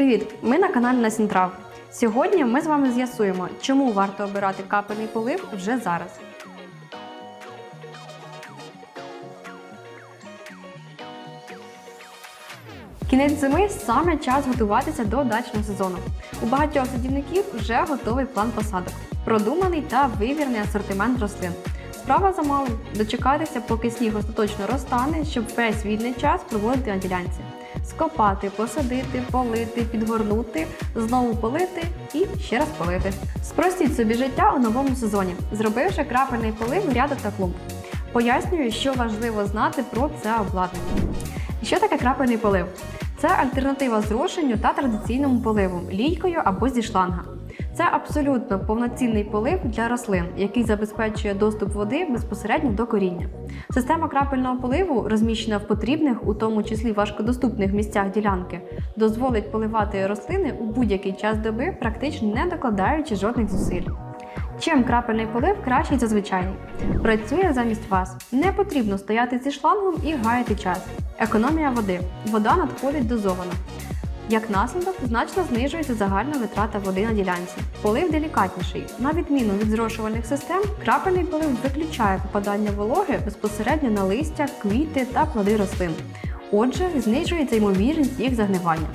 Привіт! Ми на каналі Насінтрав. Сьогодні ми з вами з'ясуємо, чому варто обирати капельний полив вже зараз. Кінець зими саме час готуватися до дачного сезону. У багатьох садівників вже готовий план посадок, продуманий та вивірний асортимент рослин. Справа за малим дочекатися, поки сніг остаточно розтане, щоб весь вільний час проводити на ділянці. Скопати, посадити, полити, підгорнути, знову полити і ще раз полити. Спростіть собі життя у новому сезоні, зробивши крапельний полив ряду та клумб. Пояснюю, що важливо знати про це обладнання. Що таке крапельний полив? Це альтернатива зрошенню та традиційному поливу лійкою або зі шланга. Це абсолютно повноцінний полив для рослин, який забезпечує доступ води безпосередньо до коріння. Система крапельного поливу, розміщена в потрібних, у тому числі важкодоступних місцях ділянки, дозволить поливати рослини у будь-який час доби, практично не докладаючи жодних зусиль. Чим крапельний полив кращий за звичайний? Працює замість вас. Не потрібно стояти зі шлангом і гаяти час. Економія води. Вода надходить дозовано. Як наслідок, значно знижується загальна витрата води на ділянці. Полив делікатніший. На відміну від зрошувальних систем, крапельний полив виключає попадання вологи безпосередньо на листя, квіти та плоди рослин. Отже, знижується ймовірність їх загнивання.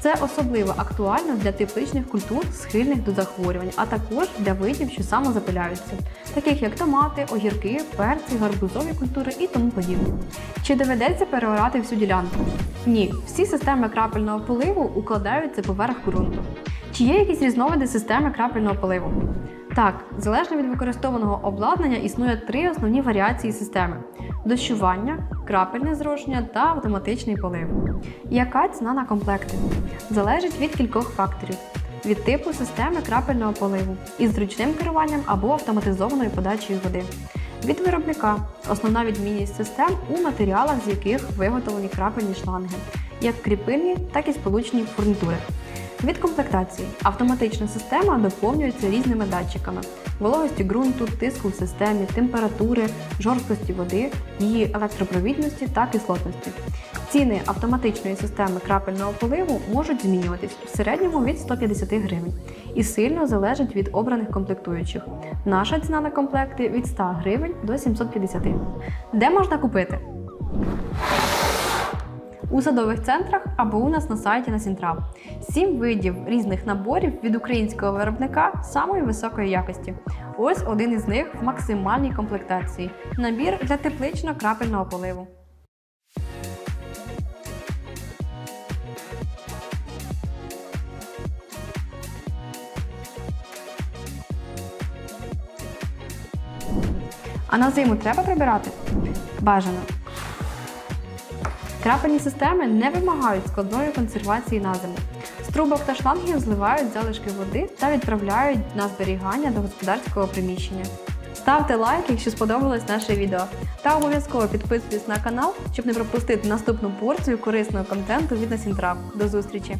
Це особливо актуально для тепличних культур, схильних до захворювань, а також для видів, що самозапиляються, таких як томати, огірки, перці, гарбузові культури і тому подібне. Чи доведеться переорати всю ділянку? Ні, всі системи крапельного поливу укладаються поверх ґрунту. Чи є якісь різновиди системи крапельного поливу? Так, залежно від використовуваного обладнання існує три основні варіації системи: дощування, крапельне зрошення та автоматичний полив. Яка ціна на комплекти? Залежить від кількох факторів: від типу системи крапельного поливу із зручним керуванням або автоматизованою подачею води. Від виробника основна відмінність систем у матеріалах, з яких виготовлені крапельні шланги, як кріпильні, так і сполучні фурнітури. Від комплектації автоматична система доповнюється різними датчиками: вологості ґрунту, тиску в системі, температури, жорсткості води, її електропровідності та кислотності. Ціни автоматичної системи крапельного поливу можуть змінюватись в середньому від 150 гривень і сильно залежать від обраних комплектуючих. Наша ціна на комплекти від 100 гривень до 750. Де можна купити? У садових центрах або у нас на сайті на Сінтрав. Сім видів різних наборів від українського виробника самої високої якості. Ось один із них в максимальній комплектації. Набір для теплично-крапельного поливу. А на зиму треба прибирати? Бажано. Крапельні системи не вимагають складної консервації на зиму. З трубок та шлангів зливають залишки води та відправляють на зберігання до господарського приміщення. Ставте лайк, якщо сподобалось наше відео, та обов'язково підписуйтесь на канал, щоб не пропустити наступну порцію корисного контенту від Насінтрав. До зустрічі!